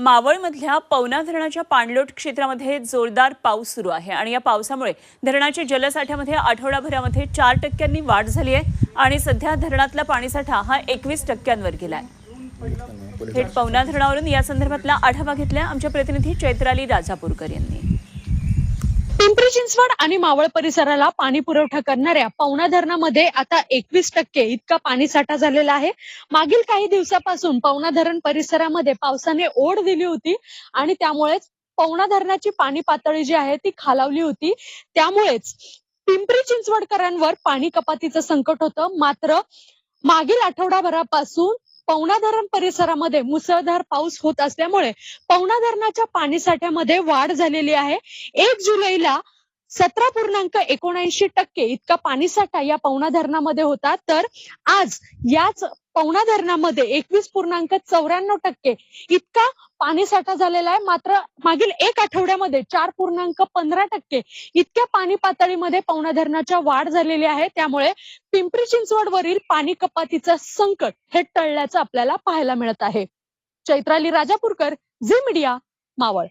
मावळमधल्या पवना धरणाच्या पाणलोट क्षेत्रामध्ये जोरदार पाऊस सुरू आहे आणि या पावसामुळे धरणाच्या जलसाठ्यामध्ये आठवडाभरामध्ये चार टक्क्यांनी वाढ झाली आहे आणि सध्या धरणातला पाणीसाठा हा एकवीस टक्क्यांवर गेलाय. थेट पवना धरणावरून या संदर्भातला आढावा घेतला आमच्या प्रतिनिधी चैत्राली राजापूरकर यांनी. पिंपरी चिंचवड आणि मावळ परिसराला पाणी पुरवठा करणाऱ्या पवना धरणामध्ये आता एकवीस टक्के इतका पाणी साठा झालेला आहे. मागील काही दिवसापासून पवना धरण परिसरामध्ये पावसाने ओढ दिली होती आणि त्यामुळेच पवना धरणाची पाणी पातळी जी आहे ती खालावली होती. त्यामुळेच पिंपरी चिंचवडकरांवर पाणी कपातीचं संकट होतं. मात्र मागील आठवडाभरापासून पवना धरण परिसरामध्ये मुसळधार पाऊस होत असल्यामुळे पवना धरणाच्या पाणीसाठ्यामध्ये वाढ झालेली आहे. एक जुलैला सतरा पूर्णांक एकोणऐंशी टक्के इतका पाणीसाठा या पवना धरणामध्ये होता. तर आज याच पवना धरणामध्ये एकवीस पूर्णांक चौऱ्याण्णव टक्के इतका पाणीसाठा झालेला आहे. मात्र मागील एक आठवड्यामध्ये चार पूर्णांक पंधरा टक्के इतक्या पाणी पातळीमध्ये पवना धरणाच्या वाढ झालेली आहे. त्यामुळे पिंपरी चिंचवडवरील पाणी कपातीचं संकट हे टळल्याचं आपल्याला पाहायला मिळत आहे. Chaitrali Rajapurkar Zee media Maval.